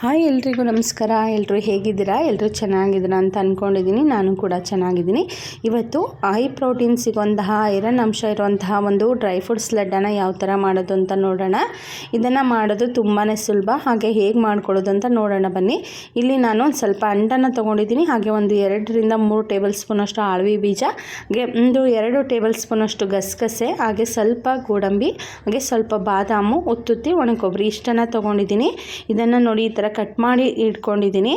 Hi ಎಲ್ರಿಗೂ ನಮಸ್ಕಾರ. ಎಲ್ಲರೂ ಹೇಗಿದ್ದೀರಾ? ಎಲ್ಲರೂ ಚೆನ್ನಾಗಿದ್ದೀರಾ ಅಂತ ಅಂದ್ಕೊಂಡಿದ್ದೀನಿ ನಾನು ಕೂಡ ಚೆನ್ನಾಗಿದ್ದೀನಿ. ಇವತ್ತು ಐ ಪ್ರೋಟೀನ್ ಸಿಗುವಂತಹ ಐರನ್ ಅಂಶ ಇರುವಂತಹ ಒಂದು ಡ್ರೈ ಫ್ರೂಟ್ಸ್ ಲಡ್ಡನ್ನು ಯಾವ ಥರ ಮಾಡೋದು ಅಂತ ನೋಡೋಣ. ಇದನ್ನು ಮಾಡೋದು ತುಂಬಾ ಸುಲಭ. ಹಾಗೆ ಹೇಗೆ ಮಾಡ್ಕೊಳ್ಳೋದು ಅಂತ ನೋಡೋಣ ಬನ್ನಿ. ಇಲ್ಲಿ ನಾನು ಒಂದು ಸ್ವಲ್ಪ ಅಂಡನ್ನು ತೊಗೊಂಡಿದ್ದೀನಿ. ಹಾಗೆ ಒಂದು ಎರಡರಿಂದ ಮೂರು ಟೇಬಲ್ ಸ್ಪೂನಷ್ಟು ಆಳ್ವಿ ಬೀಜ, ಹಾಗೆ ಒಂದು ಎರಡು ಟೇಬಲ್ ಸ್ಪೂನಷ್ಟು ಗಸಗಸೆ, ಹಾಗೆ ಸ್ವಲ್ಪ ಗೋಡಂಬಿ, ಹಾಗೆ ಸ್ವಲ್ಪ ಬಾದಾಮು, ಉತ್ತುತ್ತಿ, ಒಣಕೊಬ್ಬರಿ ಇಷ್ಟನ್ನು ತೊಗೊಂಡಿದ್ದೀನಿ. ಇದನ್ನು ನೋಡಿ ಈ ಥರ ಕಟ್ ಮಾಡಿ ಇಟ್ಕೊಂಡಿದ್ದೀನಿ.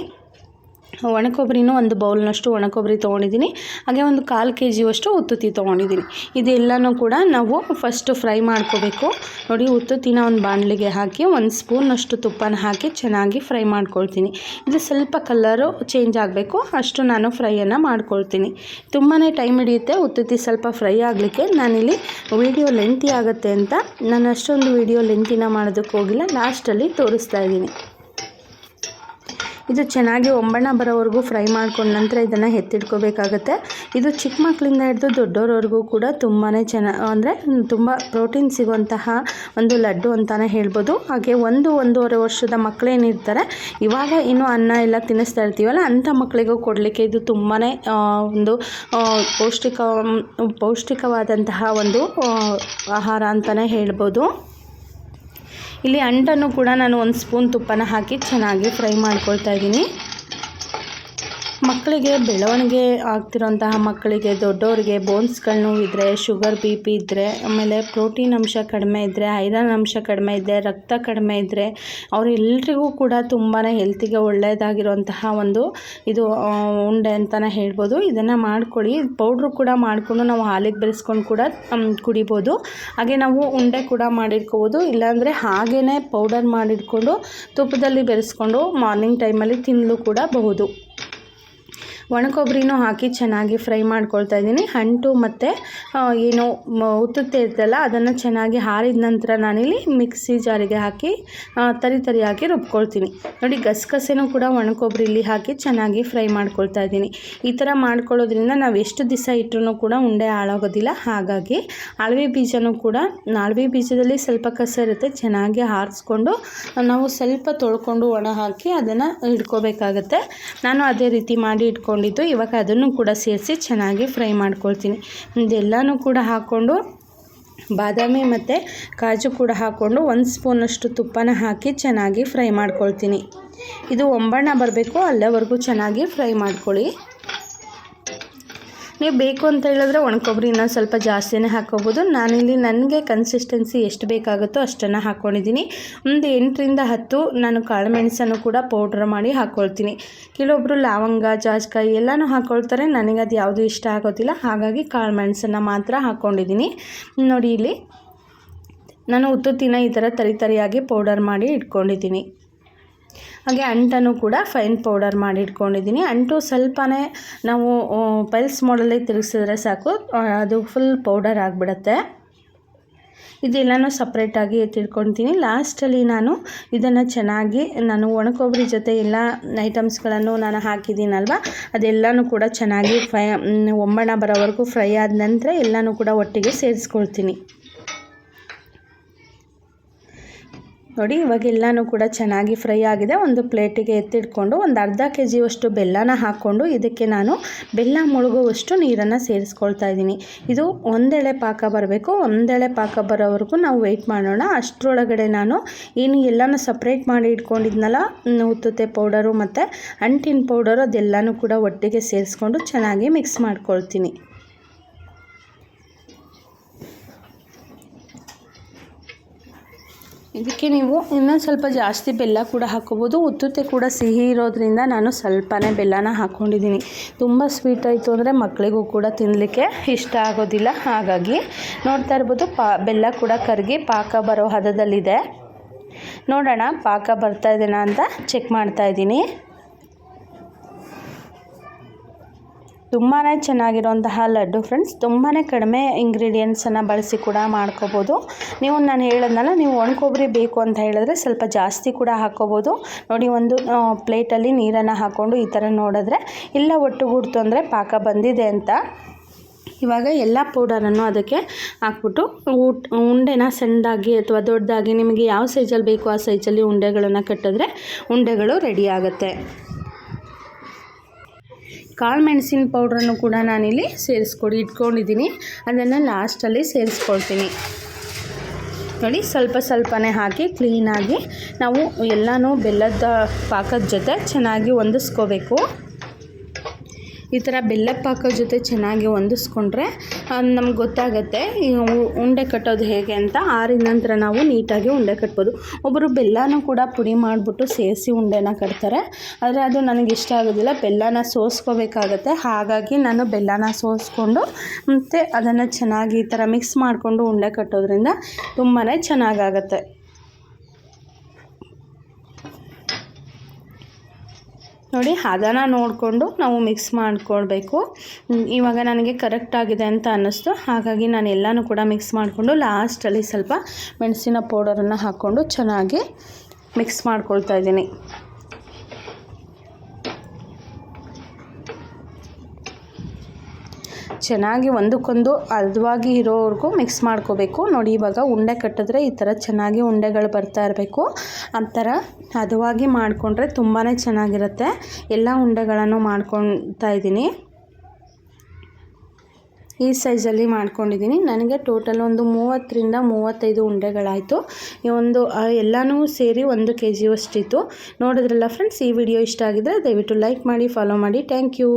ಒಣ ಕೊಬ್ಬರಿನೂ ಒಂದು ಬೌಲ್ನಷ್ಟು ಒಣಕೊಬ್ಬರಿ ತೊಗೊಂಡಿದ್ದೀನಿ. ಹಾಗೆ ಒಂದು ಕಾಲು ಕೆ ಜಿಯಷ್ಟು ಉತ್ತುತ್ತಿ ತೊಗೊಂಡಿದ್ದೀನಿ. ಇದೆಲ್ಲನೂ ಕೂಡ ನಾವು ಫಸ್ಟು ಫ್ರೈ ಮಾಡ್ಕೋಬೇಕು. ನೋಡಿ, ಉತ್ತುತ್ತಿನ ಒಂದು ಬಾಣಲಿಗೆ ಹಾಕಿ ಒಂದು ಸ್ಪೂನಷ್ಟು ತುಪ್ಪನ ಹಾಕಿ ಚೆನ್ನಾಗಿ ಫ್ರೈ ಮಾಡ್ಕೊಳ್ತೀನಿ. ಇದು ಸ್ವಲ್ಪ ಕಲ್ಲರು ಚೇಂಜ್ ಆಗಬೇಕು. ಅಷ್ಟು ನಾನು ಫ್ರೈಯನ್ನು ಮಾಡ್ಕೊಳ್ತೀನಿ. ತುಂಬಾ ಟೈಮ್ ಹಿಡಿಯುತ್ತೆ. ಉತ್ತುತ್ತಿ ಸ್ವಲ್ಪ ಫ್ರೈ ಆಗಲಿಕ್ಕೆ. ನಾನಿಲ್ಲಿ ವಿಡಿಯೋ ಲೆಂತಿ ಆಗುತ್ತೆ ಅಂತ. ನಾನು ಅಷ್ಟೊಂದು ವಿಡಿಯೋ ಲೆಂತಿನ ಮಾಡೋದಕ್ಕೆ ಹೋಗಿಲ್ಲ. ಲಾಸ್ಟಲ್ಲಿ ತೋರಿಸ್ತಾ ಇದ್ದೀನಿ. ಇದು ಚೆನ್ನಾಗಿ ಒಂಬಣ್ಣ ಬರೋವರೆಗೂ ಫ್ರೈ ಮಾಡ್ಕೊಂಡ ನಂತರ ಇದನ್ನು ಎತ್ತಿಟ್ಕೋಬೇಕಾಗತ್ತೆ. ಇದು ಚಿಕ್ಕ ಮಕ್ಕಳಿಂದ ಹಿಡಿದು ದೊಡ್ಡವರವರೆಗೂ ಕೂಡ ತುಂಬಾ ಚೆನ್ನ, ಅಂದರೆ ತುಂಬ ಪ್ರೋಟೀನ್ ಸಿಗುವಂತಹ ಒಂದು ಲಡ್ಡು ಅಂತಲೇ ಹೇಳ್ಬೋದು. ಹಾಗೆ ಒಂದು ಒಂದೂವರೆ ವರ್ಷದ ಮಕ್ಕಳೇನಿರ್ತಾರೆ ಇವಾಗ ಇನ್ನೂ ಅನ್ನ ಎಲ್ಲ ತಿನ್ನಿಸ್ತಾ ಇರ್ತೀವಲ್ಲ ಅಂಥ ಮಕ್ಕಳಿಗೂ ಕೊಡಲಿಕ್ಕೆ ಇದು ತುಂಬಾ ಒಂದು ಪೌಷ್ಟಿಕ, ಪೌಷ್ಟಿಕವಾದಂತಹ ಒಂದು ಆಹಾರ ಅಂತಲೇ ಹೇಳ್ಬೋದು. ಇಲ್ಲಿ ಅಂಟನ್ನು ಕೂಡ ನಾನು ಒಂದು ಸ್ಪೂನ್ ತುಪ್ಪನ ಹಾಕಿ ಚೆನ್ನಾಗಿ ಫ್ರೈ ಮಾಡ್ಕೊಳ್ತಾ ಇದ್ದೀನಿ. ಮಕ್ಕಳಿಗೆ ಬೆಳವಣಿಗೆ ಆಗ್ತಿರೋಂತಹ ಮಕ್ಕಳಿಗೆ, ದೊಡ್ಡವರಿಗೆ ಬೋನ್ಸ್ಗಳು ಇದ್ದರೆ ಶುಗರ್ ಬಿ ಪಿ ಇದ್ದರೆ ಆಮೇಲೆ ಪ್ರೋಟೀನ್ ಅಂಶ ಕಡಿಮೆ ಇದ್ದರೆ ಐರನ್ ಅಂಶ ಕಡಿಮೆ ಇದ್ದರೆ ರಕ್ತ ಕಡಿಮೆ ಇದ್ದರೆ ಅವರೆಲ್ಲರಿಗೂ ಕೂಡ ತುಂಬಾ ಹೆಲ್ತಿಗೆ ಒಳ್ಳೆಯದಾಗಿರುವಂತಹ ಒಂದು ಇದು ಉಂಡೆ ಅಂತಲೇ ಹೇಳ್ಬೋದು. ಇದನ್ನು ಮಾಡ್ಕೊಳ್ಳಿ. ಪೌಡ್ರು ಕೂಡ ಮಾಡಿಕೊಂಡು ನಾವು ಹಾಲಿಗೆ ಬೆರೆಸ್ಕೊಂಡು ಕೂಡ ಕುಡಿಬೋದು. ಹಾಗೆ ನಾವು ಉಂಡೆ ಕೂಡ ಮಾಡಿಟ್ಕೋಬೋದು ಇಲ್ಲಾಂದರೆ ಹಾಗೇ ಪೌಡರ್ ಮಾಡಿಟ್ಕೊಂಡು ತುಪ್ಪದಲ್ಲಿ ಬೆರೆಸ್ಕೊಂಡು ಮಾರ್ನಿಂಗ್ ಟೈಮಲ್ಲಿ ತಿನ್ನಲು ಕೂಡ ಬಹುದು. ಒಣಕೊಬ್ಬರಿನೂ ಹಾಕಿ ಚೆನ್ನಾಗಿ ಫ್ರೈ ಮಾಡ್ಕೊಳ್ತಾ ಇದ್ದೀನಿ. ಅಂಟು ಮತ್ತು ಏನು ಉತ್ತುತ್ತೆ ಇರ್ತಲ್ಲ ಅದನ್ನು ಚೆನ್ನಾಗಿ ಹಾರಿದ ನಂತರ ನಾನಿಲ್ಲಿ ಮಿಕ್ಸಿ ಜಾರಿಗೆ ಹಾಕಿ ತರಿ ತರಿಯಾಗಿ ರುಬ್ಕೊಳ್ತೀನಿ. ನೋಡಿ, ಗಸಗಸೆನೂ ಕೂಡ ಒಣಕೊಬ್ಬರಿಲಿ ಹಾಕಿ ಚೆನ್ನಾಗಿ ಫ್ರೈ ಮಾಡ್ಕೊಳ್ತಾ ಇದ್ದೀನಿ. ಈ ಥರ ಮಾಡ್ಕೊಳ್ಳೋದ್ರಿಂದ ನಾವು ಎಷ್ಟು ದಿವಸ ಇಟ್ಟರೂ ಕೂಡ ಉಂಡೆ ಹಾಳಾಗೋದಿಲ್ಲ. ಹಾಗಾಗಿ ಅಳವೆ ಬೀಜನೂ ಕೂಡ, ಅಳವೆ ಬೀಜದಲ್ಲಿ ಸ್ವಲ್ಪ ಕಸ ಇರುತ್ತೆ, ಚೆನ್ನಾಗಿ ಹಾರಿಸ್ಕೊಂಡು ನಾವು ಸ್ವಲ್ಪ ತೊಳ್ಕೊಂಡು ಒಣ ಹಾಕಿ ಅದನ್ನು ಇಟ್ಕೋಬೇಕಾಗತ್ತೆ. ನಾನು ಅದೇ ರೀತಿ ಮಾಡಿ ಇಟ್ಕೊಂಡು ಇಟ್ಕೊಂಡಿದ್ದು ಇವಾಗ ಅದನ್ನು ಕೂಡ ಸೇರಿಸಿ ಚೆನ್ನಾಗಿ ಫ್ರೈ ಮಾಡ್ಕೊಳ್ತೀನಿ. ಇದೆಲ್ಲನೂ ಕೂಡ ಹಾಕ್ಕೊಂಡು ಬಾದಾಮಿ ಮತ್ತು ಕಾಜು ಕೂಡ ಹಾಕ್ಕೊಂಡು ಒಂದು ಸ್ಪೂನಷ್ಟು ತುಪ್ಪನ ಹಾಕಿ ಚೆನ್ನಾಗಿ ಫ್ರೈ ಮಾಡ್ಕೊಳ್ತೀನಿ. ಇದು ಒಂಬಣ್ಣ ಬರಬೇಕು, ಅಲ್ಲಿವರೆಗೂ ಚೆನ್ನಾಗಿ ಫ್ರೈ ಮಾಡ್ಕೊಳ್ಳಿ. ನೀವು ಬೇಕು ಅಂತ ಹೇಳಿದ್ರೆ ಒಣಕೊಬ್ಬರಿ ಇನ್ನೊಂದು ಸ್ವಲ್ಪ ಜಾಸ್ತಿನೇ ಹಾಕೋಬೋದು ನಾನಿಲ್ಲಿ ನನಗೆ ಕನ್ಸಿಸ್ಟೆನ್ಸಿ ಎಷ್ಟು ಬೇಕಾಗುತ್ತೋ ಅಷ್ಟನ್ನು ಹಾಕ್ಕೊಂಡಿದ್ದೀನಿ. ಒಂದು ಎಂಟರಿಂದ ಹತ್ತು ನಾನು ಕಾಳುಮೆಣಸನ್ನು ಕೂಡ ಪೌಡ್ರ್ ಮಾಡಿ ಹಾಕ್ಕೊಳ್ತೀನಿ. ಕೆಲವೊಬ್ಬರು ಲವಂಗ, ಜಾಜ್ಕಾಯಿ ಎಲ್ಲನೂ ಹಾಕ್ಕೊಳ್ತಾರೆ. ನನಗೆ ಅದು ಯಾವುದೂ ಇಷ್ಟ ಆಗೋದಿಲ್ಲ. ಹಾಗಾಗಿ ಕಾಳು ಮೆಣಸನ್ನು ಮಾತ್ರ ಹಾಕ್ಕೊಂಡಿದ್ದೀನಿ. ನೋಡಿ ಇಲ್ಲಿ ನಾನು ಉತ್ತುತ್ತಿನ ಈ ಥರ ತರಿತರಿಯಾಗಿ ಪೌಡರ್ ಮಾಡಿ ಇಟ್ಕೊಂಡಿದ್ದೀನಿ. ಹಾಗೆ ಅಂಟನ್ನು ಕೂಡ ಫೈನ್ ಪೌಡರ್ ಮಾಡಿ ಇಟ್ಕೊಂಡಿದ್ದೀನಿ. ಅಂಟು ಸ್ವಲ್ಪನೇ ನಾವು ಪೈಲ್ಸ್ ಮಾಡಲ್ಲಿ ತಿರುಗಿಸಿದ್ರೆ ಸಾಕು. ಅದು ಫುಲ್ ಪೌಡರ್ ಆಗಿಬಿಡತ್ತೆ. ಇದೆಲ್ಲನೂ ಸಪ್ರೇಟಾಗಿ ಎತ್ತಿಟ್ಕೊಳ್ತೀನಿ. ಲಾಸ್ಟಲ್ಲಿ ನಾನು ಇದನ್ನು ಚೆನ್ನಾಗಿ, ನಾನು ಒಣಕೊಬ್ಬರಿ ಜೊತೆ ಎಲ್ಲ ಐಟಮ್ಸ್ಗಳನ್ನು ನಾನು ಹಾಕಿದ್ದೀನಲ್ವ, ಅದೆಲ್ಲನೂ ಕೂಡ ಚೆನ್ನಾಗಿ ಫ್ರೈ ಒಂಬಣ ಬರೋವರೆಗೂ ಫ್ರೈ ಆದ ನಂತರ ಎಲ್ಲನೂ ಕೂಡ ಒಟ್ಟಿಗೆ ಸೇರಿಸ್ಕೊಳ್ತೀನಿ. ನೋಡಿ ಇವಾಗೆಲ್ಲನೂ ಕೂಡ ಚೆನ್ನಾಗಿ ಫ್ರೈ ಆಗಿದೆ. ಒಂದು ಪ್ಲೇಟಿಗೆ ಎತ್ತಿಟ್ಕೊಂಡು ಒಂದು ಅರ್ಧ ಕೆ ಜಿಯಷ್ಟು ಬೆಲ್ಲನ ಹಾಕ್ಕೊಂಡು ಇದಕ್ಕೆ ನಾನು ಬೆಲ್ಲ ಮುಳುಗುವಷ್ಟು ನೀರನ್ನು ಸೇರಿಸ್ಕೊಳ್ತಾ ಇದ್ದೀನಿ. ಇದು ಒಂದೆಳೆ ಪಾಕ ಬರಬೇಕು. ಒಂದೆಳೆ ಪಾಕ ಬರೋವರೆಗೂ ನಾವು ವೆಯ್ಟ್ ಮಾಡೋಣ. ಅಷ್ಟರೊಳಗಡೆ ನಾನು ಏನು ಎಲ್ಲನೂ ಸಪ್ರೇಟ್ ಮಾಡಿ ಇಟ್ಕೊಂಡಿದ್ನಲ್ಲ ಉತ್ತುತ್ತೆ ಪೌಡರು ಮತ್ತು ಅಂಟಿನ ಪೌಡರು ಅದೆಲ್ಲನೂ ಕೂಡ ಒಟ್ಟಿಗೆ ಸೇರಿಸ್ಕೊಂಡು ಚೆನ್ನಾಗಿ ಮಿಕ್ಸ್ ಮಾಡ್ಕೊಳ್ತೀನಿ. ಇದಕ್ಕೆ ನೀವು ಇನ್ನೊಂದು ಸ್ವಲ್ಪ ಜಾಸ್ತಿ ಬೆಲ್ಲ ಕೂಡ ಹಾಕ್ಕೋಬೋದು ಉತ್ತುತ್ತೆ ಕೂಡ ಸಿಹಿ ಇರೋದ್ರಿಂದ ನಾನು ಸ್ವಲ್ಪನೇ ಬೆಲ್ಲನ ಹಾಕ್ಕೊಂಡಿದ್ದೀನಿ ತುಂಬ ಸ್ವೀಟ್ ಆಯಿತು ಅಂದರೆ ಮಕ್ಕಳಿಗೂ ಕೂಡ ತಿನ್ನಲಿಕ್ಕೆ ಇಷ್ಟ ಆಗೋದಿಲ್ಲ. ಹಾಗಾಗಿ ನೋಡ್ತಾ ಇರ್ಬೋದು, ಪಾ, ಬೆಲ್ಲ ಕೂಡ ಕರಗಿ ಪಾಕ ಬರೋ ಹದದಲ್ಲಿದೆ. ನೋಡೋಣ, ಪಾಕ ಬರ್ತಾ ಇದೆನಾ ಅಂತ ಚೆಕ್ ಮಾಡ್ತಾ ಇದ್ದೀನಿ. ತುಂಬಾ ಚೆನ್ನಾಗಿರುವಂತಹ ಲಡ್ಡು ಫ್ರೆಂಡ್ಸ್ ತುಂಬಾ ಕಡಿಮೆ ಇಂಗ್ರೀಡಿಯೆಂಟ್ಸನ್ನು ಬಳಸಿ ಕೂಡ ಮಾಡ್ಕೋಬೋದು. ನೀವು ನಾನು ಹೇಳೋದ್ನಲ್ಲ, ನೀವು ಒಣಕೊಬ್ಬರಿ ಬೇಕು ಅಂತ ಹೇಳಿದ್ರೆ ಸ್ವಲ್ಪ ಜಾಸ್ತಿ ಕೂಡ ಹಾಕ್ಕೋಬೋದು ನೋಡಿ ಒಂದು ಪ್ಲೇಟಲ್ಲಿ ನೀರನ್ನು ಹಾಕ್ಕೊಂಡು ಈ ಥರ ನೋಡಿದ್ರೆ ಇಲ್ಲ ಒಟ್ಟುಗೂಡ್ತು ಅಂದರೆ ಪಾಕ ಬಂದಿದೆ ಅಂತ. ಇವಾಗ ಎಲ್ಲ ಪೌಡರನ್ನು ಅದಕ್ಕೆ ಹಾಕ್ಬಿಟ್ಟು ಊಟ, ಉಂಡೆನ ಸಣ್ಣದಾಗಿ ಅಥವಾ ದೊಡ್ಡದಾಗಿ ನಿಮಗೆ ಯಾವ ಸೈಜಲ್ಲಿ ಬೇಕು ಆ ಸೈಜಲ್ಲಿ ಉಂಡೆಗಳನ್ನು ಕಟ್ಟಿದ್ರೆ ಉಂಡೆಗಳು ರೆಡಿ ಆಗುತ್ತೆ. ಕಾಳು ಮೆಣಸಿನ ಪೌಡ್ರನ್ನು ಕೂಡ ನಾನಿಲ್ಲಿ ಸೇರಿಸ್ಕೊಡಿ, ಇಟ್ಕೊಂಡಿದ್ದೀನಿ. ಅದನ್ನು ಲಾಸ್ಟಲ್ಲಿ ಸೇರಿಸ್ಕೊಳ್ತೀನಿ. ನೋಡಿ, ಸ್ವಲ್ಪ ಸ್ವಲ್ಪನೇ ಹಾಕಿ ಕ್ಲೀನಾಗಿ ನಾವು ಎಲ್ಲನೂ ಬೆಲ್ಲದ ಪಾಕದ ಜೊತೆ ಚೆನ್ನಾಗಿ ಹೊಂದಿಸ್ಕೋಬೇಕು ಈ ಥರ ಬೆಲ್ಲ ಪಾಕದ ಜೊತೆ ಚೆನ್ನಾಗಿ ಹೊಂದಿಸ್ಕೊಂಡ್ರೆ ನಮ್ಗೆ ಗೊತ್ತಾಗುತ್ತೆ ಉಂಡೆ ಕಟ್ಟೋದು ಹೇಗೆ ಅಂತ. ಆರಿದ ನಂತರ ನಾವು ನೀಟಾಗಿ ಉಂಡೆ ಕಟ್ಬೋದು. ಒಬ್ಬರು ಬೆಲ್ಲನೂ ಕೂಡ ಪುಡಿ ಮಾಡಿಬಿಟ್ಟು ಸೇರಿಸಿ ಉಂಡೆನ ಕಟ್ತಾರೆ. ಆದರೆ ಅದು ನನಗೆ ಇಷ್ಟ ಆಗೋದಿಲ್ಲ. ಬೆಲ್ಲನ ಸೋಸ್ಕೋಬೇಕಾಗತ್ತೆ. ಹಾಗಾಗಿ ನಾನು ಬೆಲ್ಲನ ಸೋಸ್ಕೊಂಡು, ಮತ್ತು ಅದನ್ನು ಚೆನ್ನಾಗಿ ಈ ಥರ ಮಿಕ್ಸ್ ಮಾಡಿಕೊಂಡು ಉಂಡೆ ಕಟ್ಟೋದ್ರಿಂದ ತುಂಬಾ ಚೆನ್ನಾಗಾಗತ್ತೆ. ನೋಡಿ ಹದನ ನೋಡಿಕೊಂಡು ನಾವು ಮಿಕ್ಸ್ ಮಾಡಿಕೊಳ್ಬೇಕು. ಇವಾಗ ನನಗೆ ಕರೆಕ್ಟ್ ಆಗಿದೆ ಅಂತ ಅನ್ನಿಸ್ತು. ಹಾಗಾಗಿ ನಾನು ಎಲ್ಲನೂ ಕೂಡ ಮಿಕ್ಸ್ ಮಾಡಿಕೊಂಡು ಲಾಸ್ಟಲ್ಲಿ ಸ್ವಲ್ಪ ಮೆಣಸಿನ ಪೌಡರನ್ನು ಹಾಕ್ಕೊಂಡು ಚೆನ್ನಾಗಿ ಮಿಕ್ಸ್ ಮಾಡ್ಕೊಳ್ತಾ ಇದ್ದೀನಿ. ಚೆನ್ನಾಗಿ ಒಂದಕ್ಕೊಂದು ಹದವಾಗಿ ಇರೋವರೆಗೂ ಮಿಕ್ಸ್ ಮಾಡ್ಕೋಬೇಕು. ನೋಡಿ, ಇವಾಗ ಉಂಡೆ ಕಟ್ಟಿದ್ರೆ ಈ ಥರ ಚೆನ್ನಾಗಿ ಉಂಡೆಗಳು ಬರ್ತಾ ಇರಬೇಕು. ಆ ಥರ ಹದವಾಗಿ ಮಾಡಿಕೊಂಡ್ರೆ ತುಂಬಾ ಚೆನ್ನಾಗಿರುತ್ತೆ. ಎಲ್ಲ ಉಂಡೆಗಳನ್ನು ಮಾಡ್ಕೊತಾ ಇದ್ದೀನಿ. ಈ ಸೈಜಲ್ಲಿ ಮಾಡ್ಕೊಂಡಿದ್ದೀನಿ. ನನಗೆ ಟೋಟಲ್ ಒಂದು ಮೂವತ್ತರಿಂದ ಮೂವತ್ತೈದು ಉಂಡೆಗಳಾಯಿತು. ಈ ಒಂದು ಎಲ್ಲನೂ ಸೇರಿ ಒಂದು ಕೆ ಜಿಯಷ್ಟಿತ್ತು ನೋಡಿದ್ರಲ್ಲ ಫ್ರೆಂಡ್ಸ್ ಈ ವಿಡಿಯೋ ಇಷ್ಟ ಆಗಿದ್ರೆ ದಯವಿಟ್ಟು ಲೈಕ್ ಮಾಡಿ ಫಾಲೋ ಮಾಡಿ. Thank you